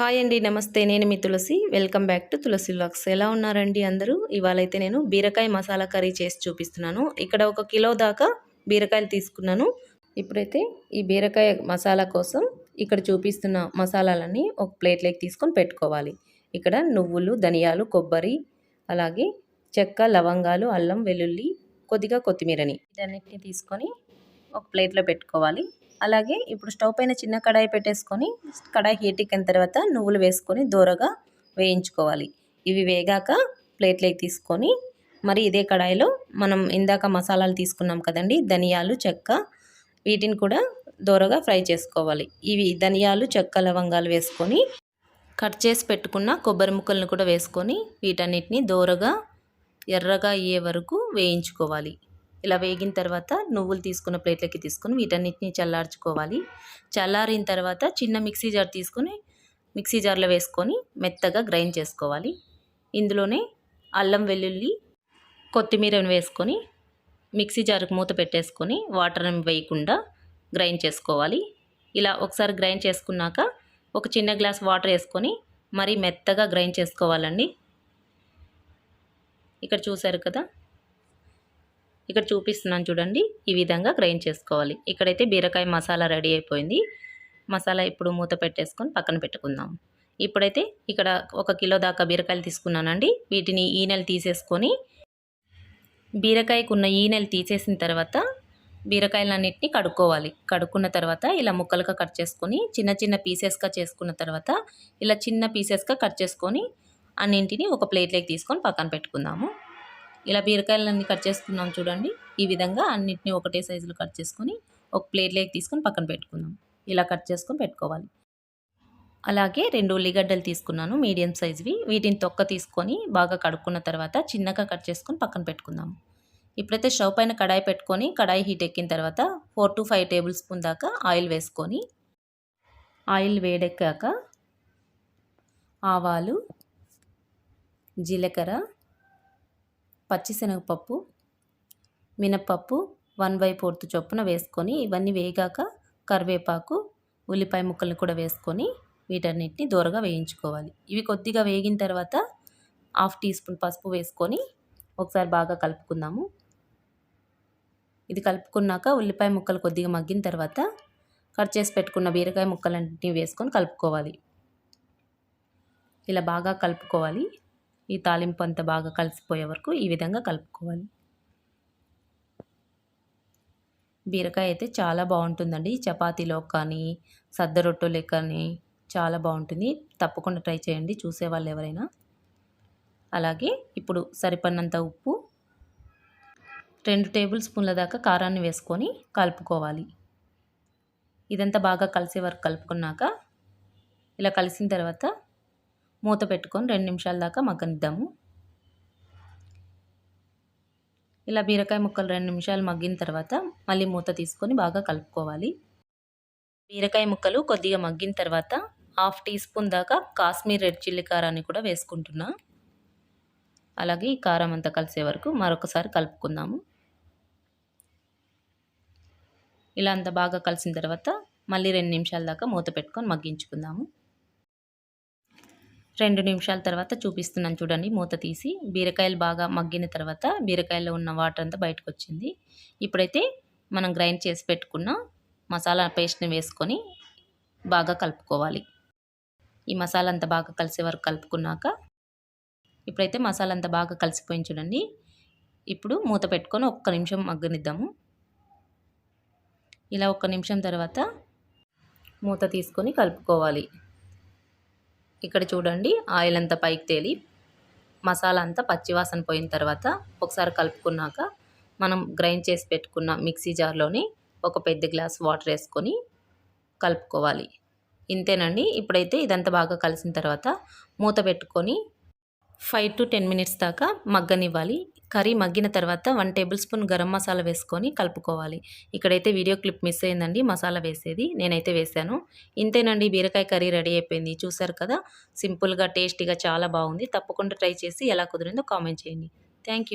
Hi అండి నమస్తే. నేను మీ Tulasi. Welcome back to Tulasi vlogs. ఎలా ఉన్నారండి అందరూ? ఇవాళ అయితే నేను బీరకాయ మసాలా కర్రీ చేసి చూపిస్తున్నాను. ఇక్కడ ఒక కిలో దాకా బీరకాయలు తీసుకున్నాను. ఇప్పుడైతే ఈ బీరకాయ మసాలా కోసం ఇక్కడ చూపిస్తున్న మసాలాలన్నీ ఒక ప్లేట్లోకి తీసుకొని పెట్టుకోవాలి. ఇక్కడ నువ్వులు ధనియాలు కొబ్బరి అలాగే చెక్క లవంగాలు అల్లం వెల్లుల్లి కొద్దిగా కొత్తిమీరని. వీటన్నిటిని తీసుకొని ఒక ప్లేట్లో పెట్టుకోవాలి. అలాగే ఇప్పుడు స్టవ్ పైన చిన్న కడాయి పెట్టేసుకొని కడాయి హీట్ ఎక్కిన తర్వాత నువ్వులు వేసుకొని దూరగా వేయించుకోవాలి. ఇవి వేగాక ప్లేట్లోకి తీసుకొని మరి ఇదే కడాయిలో మనం ఇందాక మసాలాలు తీసుకున్నాం కదండి ధనియాలు చెక్క వీటిని కూడా దూరగా ఫ్రై చేసుకోవాలి. ఇవి ధనియాలు చెక్క లవంగాలు వేసుకొని కట్ చేసి పెట్టుకున్న కొబ్బరి ముక్కలను కూడా వేసుకొని వీటన్నిటిని దూరగా ఎర్రగా అయ్యే వరకు వేయించుకోవాలి. ఇలా వేగిన తర్వాత నువ్వులు తీసుకున్న ప్లేట్లకి తీసుకొని వీటన్నిటిని చల్లార్చుకోవాలి. చల్లారిన తర్వాత చిన్న మిక్సీ జార్ తీసుకొని మిక్సీ జార్లో వేసుకొని మెత్తగా గ్రైండ్ చేసుకోవాలి. ఇందులోనే అల్లం వెల్లుల్లి కొత్తిమీరను వేసుకొని మిక్సీ జార్కి మూత పెట్టేసుకొని వాటర్ వేయకుండా గ్రైండ్ చేసుకోవాలి. ఇలా ఒకసారి గ్రైండ్ చేసుకున్నాక ఒక చిన్న గ్లాస్ వాటర్ వేసుకొని మరీ మెత్తగా గ్రైండ్ చేసుకోవాలండి. ఇక్కడ చూసారు కదా? ఇక్కడ చూపిస్తున్నాను చూడండి. ఈ విధంగా గ్రైండ్ చేసుకోవాలి. ఇక్కడైతే బీరకాయ మసాలా రెడీ అయిపోయింది. మసాలా ఇప్పుడు మూత పెట్టేసుకొని పక్కన పెట్టుకుందాం. ఇప్పుడైతే ఇక్కడ ఒక కిలో దాకా బీరకాయలు తీసుకున్నానండి. వీటిని ఈనెలు తీసేసుకొని బీరకాయకు ఉన్న ఈనెలు తీసేసిన తర్వాత బీరకాయలన్నింటినీ కడుక్కోవాలి. కడుక్కున్న తర్వాత ఇలా ముక్కలుగా కట్ చేసుకొని చిన్న చిన్న పీసెస్గా చేసుకున్న తర్వాత ఇలా చిన్న పీసెస్గా కట్ చేసుకొని అన్నింటినీ ఒక ప్లేట్లోకి తీసుకొని పక్కన పెట్టుకుందాము. ఇలా బీరకాయలన్నీ కట్ చేసుకున్నాం చూడండి. ఈ విధంగా అన్నిటిని ఒకటే సైజులో కట్ చేసుకొని ఒక ప్లేట్లోకి తీసుకొని పక్కన పెట్టుకుందాం. ఇలా కట్ చేసుకొని పెట్టుకోవాలి. అలాగే రెండు ఉల్లిగడ్డలు తీసుకున్నాను మీడియం సైజువి. వీటిని తొక్క తీసుకొని బాగా కడుక్కున్న తర్వాత చిన్నగా కట్ చేసుకొని పక్కన పెట్టుకుందాం. ఇప్పుడైతే స్టవ్ పైన కడాయి పెట్టుకొని కడాయి హీట్ ఎక్కిన తర్వాత four to five tablespoon దాకా ఆయిల్ వేసుకొని ఆయిల్ వేడెక్కాక ఆవాలు జీలకర్ర పచ్చిశనగపప్పు మినప్పప్పు వన్ బై ఫోర్త్ చొప్పున వేసుకొని ఇవన్నీ వేగాక కరివేపాకు ఉల్లిపాయ ముక్కల్ని కూడా వేసుకొని వీటన్నిటిని దూరగా వేయించుకోవాలి. ఇవి కొద్దిగా వేగిన తర్వాత హాఫ్ టీ స్పూన్ పసుపు వేసుకొని ఒకసారి బాగా కలుపుకుందాము. ఇది కలుపుకున్నాక ఉల్లిపాయ ముక్కలు కొద్దిగా మగ్గిన తర్వాత కట్ చేసి పెట్టుకున్న బీరకాయ ముక్కలన్నింటినీ వేసుకొని కలుపుకోవాలి. ఇలా బాగా కలుపుకోవాలి. ఈ తాలింపు అంతా బాగా కలిసిపోయే వరకు ఈ విధంగా కలుపుకోవాలి. బీరకాయ అయితే చాలా బాగుంటుందండి. చపాతీలో కానీ సద్ద రొట్టెలు కానీ చాలా బాగుంటుంది. తప్పకుండా ట్రై చేయండి. చూసేవాళ్ళు ఎవరైనా. అలాగే ఇప్పుడు సరిపడినంత ఉప్పు రెండు టేబుల్ స్పూన్ల దాకా కారాన్ని వేసుకొని కలుపుకోవాలి. ఇదంతా బాగా కలిసే వరకు కలుపుకున్నాక ఇలా కలిసిన తర్వాత మూత పెట్టుకొని రెండు నిమిషాల దాకా మగ్గనిద్దాము. ఇలా బీరకాయ ముక్కలు రెండు నిమిషాలు మగ్గిన తర్వాత మళ్ళీ మూత తీసుకొని బాగా కలుపుకోవాలి. బీరకాయ ముక్కలు కొద్దిగా మగ్గిన తర్వాత హాఫ్ టీ స్పూన్ దాకా కాశ్మీర్ రెడ్ చిల్లీ కారాన్ని కూడా వేసుకుంటున్నా. అలాగే ఈ కారం అంతా కలిసే వరకు మరొకసారి కలుపుకుందాము. ఇలా అంతా బాగా కలిసిన తర్వాత మళ్ళీ రెండు నిమిషాల దాకా మూత పెట్టుకొని మగ్గించుకుందాము. రెండు నిమిషాల తర్వాత చూపిస్తున్నాను చూడండి. మూత తీసి బీరకాయలు బాగా మగ్గిన తర్వాత బీరకాయలో ఉన్న వాటర్ అంతా బయటకు వచ్చింది ఇప్పుడైతే మనం గ్రైండ్ చేసి పెట్టుకున్న మసాలా పేస్ట్ని వేసుకొని బాగా కలుపుకోవాలి. ఈ మసాలా అంతా బాగా కలిసే వరకు కలుపుకున్నాక ఇప్పుడైతే మసాలా అంతా బాగా కలిసిపోయింది చూడండి. ఇప్పుడు మూత పెట్టుకొని ఒక్క నిమిషం మగ్గనిద్దాము. ఇలా ఒక్క నిమిషం తర్వాత మూత తీసుకొని కలుపుకోవాలి. ఇక్కడ చూడండి ఆయిల్ అంతా పైకి తేలి మసాలా అంతా పచ్చివాసన పోయిన తర్వాత ఒకసారి కలుపుకున్నాక మనం గ్రైండ్ చేసి పెట్టుకున్న మిక్సీ జార్లోని ఒక పెద్ద గ్లాస్ వాటర్ వేసుకొని కలుపుకోవాలి. ఇంతేనండి. ఇప్పుడైతే ఇదంతా బాగా కలిసిన తర్వాత మూత పెట్టుకొని ఫైవ్ టు టెన్ మినిట్స్ దాకా మగ్గనివ్వాలి. కర్రీ మగ్గిన తర్వాత one tablespoon garam masala వేసుకొని కలుపుకోవాలి. ఇక్కడైతే వీడియో క్లిప్ మిస్ అయిందండి మసాలా వేసేది నేనైతే వేసాను ఇంతేనండి బీరకాయ కర్రీ రెడీ అయిపోయింది. చూసారు కదా సింపుల్గా టేస్టీగా చాలా బాగుంది. తప్పకుండా ట్రై చేసి ఎలా కుదిరిందో కామెంట్ చేయండి. థ్యాంక్